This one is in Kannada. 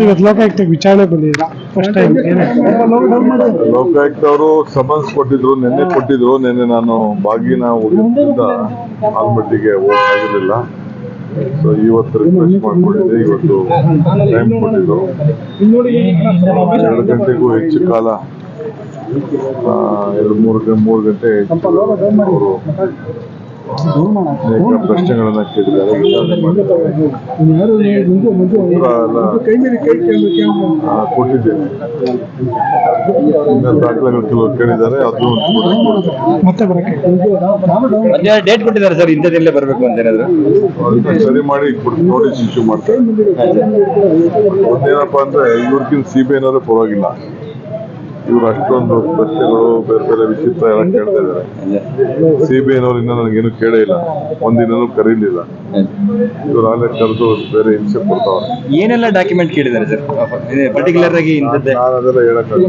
ಇವತ್ತು ಲೋಕಾಯುಕ್ತ ವಿಚಾರಣೆ ಬಂದಿಲ್ಲ ಫಸ್ಟ್ ಟೈಮ್ ಲೋಕಾಯುಕ್ತ ಅವರು ಸಮನ್ಸ್ ಕೊಟ್ಟಿದ್ರು, ನಿನ್ನೆ ಕೊಟ್ಟಿದ್ರು, ನಿನ್ನೆ ನಾನು ಬಾಗಿನ ಹೋಗಿದ್ರಿಂದ ಆಲ್ಮಟ್ಟಿಗೆ ಹೋಗಕ್ಕಾಗಿರ್ಲಿಲ್ಲ ಸೊ ಇವತ್ತು ರಿಕ್ವೆಸ್ಟ್ ಮಾಡ್ಕೊಂಡಿದ್ದೆ, ಇವತ್ತು ಟೈಮ್ ಕೊಟ್ಟಿದ್ರು. ಎರಡು ಗಂಟೆಗೂ ಹೆಚ್ಚು ಕಾಲ ಎರಡು ಮೂರು ಮೂರು ಗಂಟೆ ಅವರು ಅನೇಕ ಪ್ರಶ್ನೆಗಳನ್ನ ಕೇಳಿದ್ದಾರೆ ಕೊಟ್ಟಿದ್ದೇನೆ ದಾಖಲೆಗಳು ಕೆಲವರು ಕೇಳಿದ್ದಾರೆ ಅದು ಡೇಟ್ ಕೊಟ್ಟಿದ್ದಾರೆ ಸರ್ ಇಂಥ ದಿನಲೇ ಬರಬೇಕು ಅಂತ ಏನಾದ್ರು ಸರಿ ಮಾಡಿ ನೋಟಿಸ್ ಇಶ್ಯೂ ಮಾಡ್ತಾರೆ ಒಂದೇನಪ್ಪ ಅಂದ್ರೆ ಇವ್ರಿಗಿಂತ ಸಿಬಿ ಪರವಾಗಿಲ್ಲ ಇವ್ರು ಅಷ್ಟೊಂದು ಪ್ರಶ್ನೆಗಳು ಬೇರೆ ಬೇರೆ ವಿಚಿತ್ರ ಎಲ್ಲ ಕೇಳ್ತಾ ಇದ್ದಾರೆ. ಸಿ ಬಿ ಐನವ್ರು ಇನ್ನೂ ನನಗೇನು ಕೇಳೇ ಇಲ್ಲ. ಒಂದಿನೂ ಕರೀಲಿಲ್ಲ. ಇವ್ರು ಆಗಲೇ ಕರೆದು ಬೇರೆ ಹಿಂಸೆ ಕೊಡ್ತಾವ್ರೆ. ಏನೆಲ್ಲ ಡಾಕ್ಯುಮೆಂಟ್ ಕೇಳಿದ್ದಾರೆ ಸರ್? ಪರ್ಟಿಕ್ಯುಲರ್ ಆಗಿ ನಾನು ಅದೆಲ್ಲ ಹೇಳಕ್ಕಾಗಲ್ಲ.